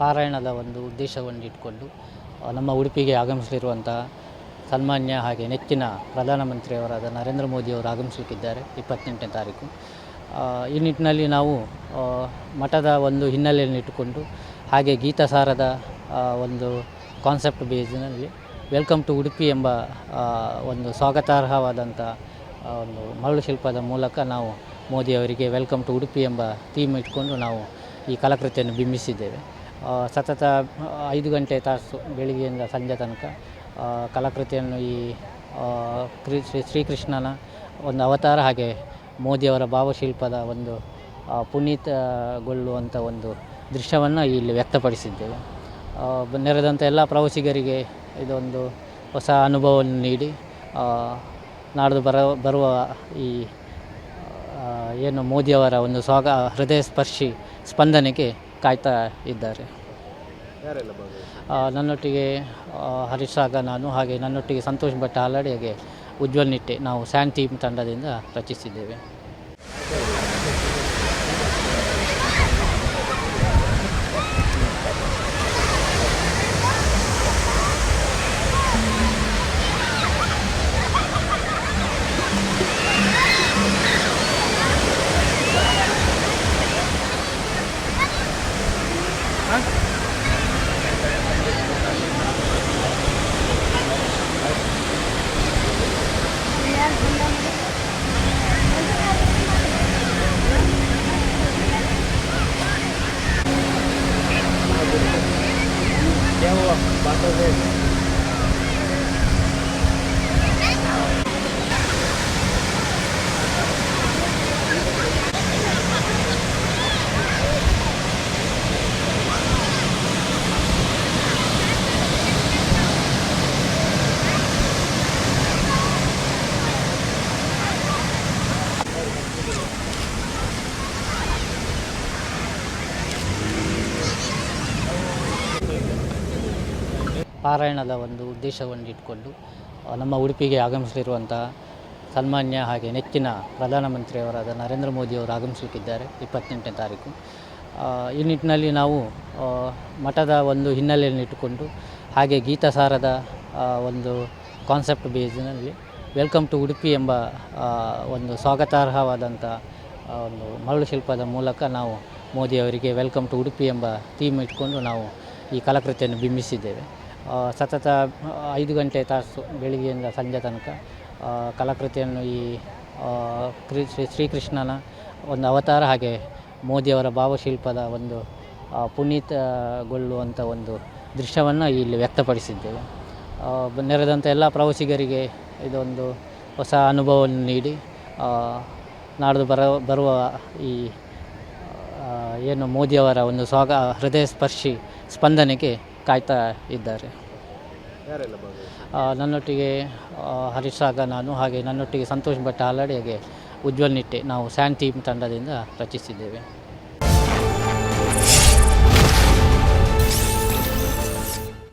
ಪಾರಾಯಣದ ಒಂದು ಉದ್ದೇಶವನ್ನು ಇಟ್ಕೊಂಡು ನಮ್ಮ ಉಡುಪಿಗೆ ಆಗಮಿಸಲಿರುವಂತಹ ಸನ್ಮಾನ್ಯ ಹಾಗೆ ನೆಚ್ಚಿನ ಪ್ರಧಾನಮಂತ್ರಿಯವರಾದ ನರೇಂದ್ರ ಮೋದಿಯವರು ಆಗಮಿಸಲಿಕ್ಕಿದ್ದಾರೆ ಇಪ್ಪತ್ತೆಂಟನೇ ತಾರೀಕು. ಈ ನಿಟ್ಟಿನಲ್ಲಿ ನಾವು ಮಠದ ಒಂದು ಹಿನ್ನೆಲೆಯನ್ನು ಇಟ್ಟುಕೊಂಡು, ಹಾಗೆ ಗೀತಸಾರದ ಒಂದು ಕಾನ್ಸೆಪ್ಟ್ ಬೇಸ್ನಲ್ಲಿ ವೆಲ್ಕಮ್ ಟು ಉಡುಪಿ ಎಂಬ ಒಂದು ಸ್ವಾಗತಾರ್ಹವಾದಂಥ ಒಂದು ಮರಳು ಶಿಲ್ಪದ ಮೂಲಕ ನಾವು ಮೋದಿಯವರಿಗೆ ವೆಲ್ಕಮ್ ಟು ಉಡುಪಿ ಎಂಬ ಥೀಮ್ ಇಟ್ಕೊಂಡು ನಾವು ಈ ಕಲಾಕೃತಿಯನ್ನು ಬಿಂಬಿಸಿದ್ದೇವೆ. ಸತತ ಐದು ಗಂಟೆ ತಾಸು ಬೆಳಿಗ್ಗೆಯಿಂದ ಸಂಜೆ ತನಕ ಕಲಾಕೃತಿಯನ್ನು ಈ ಕ್ರಿ ಶ್ರೀ, ಶ್ರೀಕೃಷ್ಣನ ಒಂದು ಅವತಾರ ಹಾಗೆ ಮೋದಿಯವರ ಭಾವಶಿಲ್ಪದ ಒಂದು ಪುನೀತಗೊಳ್ಳುವಂಥ ಒಂದು ದೃಶ್ಯವನ್ನು ಇಲ್ಲಿ ವ್ಯಕ್ತಪಡಿಸಿದ್ದೇವೆ. ನೆರೆದಂಥ ಎಲ್ಲ ಪ್ರವಾಸಿಗರಿಗೆ ಇದೊಂದು ಹೊಸ ಅನುಭವವನ್ನು ನೀಡಿ ನಾಡ್ದು ಬರ, ಬರುವ ಈ ಏನು ಮೋದಿಯವರ ಒಂದು ಸ್ವಾಗ ಹೃದಯ ಸ್ಪರ್ಶಿ ಸ್ಪಂದನೆಗೆ ಕಾಯ್ತಾ ಇದ್ದಾರೆ. ನನ್ನೊಟ್ಟಿಗೆ ಹರೀಶ್ ಸಾಗ ನಾನು ಹಾಗೆ ನನ್ನೊಟ್ಟಿಗೆ ಸಂತೋಷ್ ಭಟ್ ಹಾಲಾಡಿ ಉಜ್ವಲ್ ನಿಟ್ಟೆ ನಾವು ಸ್ಯಾಂಡ್ ಟೀಮ್ ತಂಡದಿಂದ ರಚಿಸಿದ್ದೇವೆ. Amen. ಪಾರಾಯಣದ ಒಂದು ಉದ್ದೇಶವನ್ನು ಇಟ್ಕೊಂಡು ನಮ್ಮ ಉಡುಪಿಗೆ ಆಗಮಿಸಲಿರುವಂಥ ಸನ್ಮಾನ್ಯ ಹಾಗೆ ನೆಚ್ಚಿನ ಪ್ರಧಾನಮಂತ್ರಿಯವರಾದ ನರೇಂದ್ರ ಮೋದಿಯವರು ಆಗಮಿಸಲಿಕ್ಕಿದ್ದಾರೆ ಇಪ್ಪತ್ತೆಂಟನೇ ತಾರೀಕು. ಈ ನಿಟ್ಟಿನಲ್ಲಿ ನಾವು ಮಠದ ಒಂದು ಹಿನ್ನೆಲೆಯನ್ನು ಇಟ್ಟುಕೊಂಡು, ಹಾಗೆ ಗೀತಸಾರದ ಒಂದು ಕಾನ್ಸೆಪ್ಟ್ ಬೇಸ್ನಲ್ಲಿ ವೆಲ್ಕಮ್ ಟು ಉಡುಪಿ ಎಂಬ ಒಂದು ಸ್ವಾಗತಾರ್ಹವಾದಂಥ ಒಂದು ಮರಳು ಶಿಲ್ಪದ ಮೂಲಕ ನಾವು ಮೋದಿಯವರಿಗೆ ವೆಲ್ಕಮ್ ಟು ಉಡುಪಿ ಎಂಬ ಥೀಮ್ ಇಟ್ಕೊಂಡು ನಾವು ಈ ಕಲಾಕೃತಿಯನ್ನು ಬಿಂಬಿಸಿದ್ದೇವೆ. ಸತತ ಐದು ಗಂಟೆ ತಾಸು ಬೆಳಿಗ್ಗೆಯಿಂದ ಸಂಜೆ ತನಕ ಕಲಾಕೃತಿಯನ್ನು ಈ ಕ್ರಿ ಶ್ರೀ, ಶ್ರೀಕೃಷ್ಣನ ಒಂದು ಅವತಾರ ಹಾಗೆ ಮೋದಿಯವರ ಭಾವಶಿಲ್ಪದ ಒಂದು ಪುನೀತಗೊಳ್ಳುವಂಥ ಒಂದು ದೃಶ್ಯವನ್ನು ಇಲ್ಲಿ ವ್ಯಕ್ತಪಡಿಸಿದ್ದೇವೆ. ನೆರೆದಂಥ ಎಲ್ಲ ಪ್ರವಾಸಿಗರಿಗೆ ಇದೊಂದು ಹೊಸ ಅನುಭವವನ್ನು ನೀಡಿ ನಾಡ್ದು ಬರ, ಬರುವ ಈ ಏನು ಮೋದಿಯವರ ಒಂದು ಸ್ವಾಗ ಹೃದಯ ಸ್ಪರ್ಶಿ ಸ್ಪಂದನೆಗೆ ಕಾಯ್ತಾ ಇದ್ದಾರೆ. ಯಾರೆಲ್ಲ ಭಾಗವಹಿಸಿ ಆ, ನನ್ನೊಟ್ಟಿಗೆ ಆ, ಹರೀಶ್ ಸಾಗ ನಾನು ಹಾಗೆ ನನ್ನೊಟ್ಟಿಗೆ ಸಂತೋಷ್ ಭಟ್ ಹಾಲಾಡಿ ಹಾಗೆ ಉಜ್ವಲ್ ನಿಟ್ಟೆ ನಾವು ಸ್ಯಾಂಡ್ ಟೀಮ್ ತಂಡದಿಂದ ರಚಿಸಿದ್ದೇವೆ.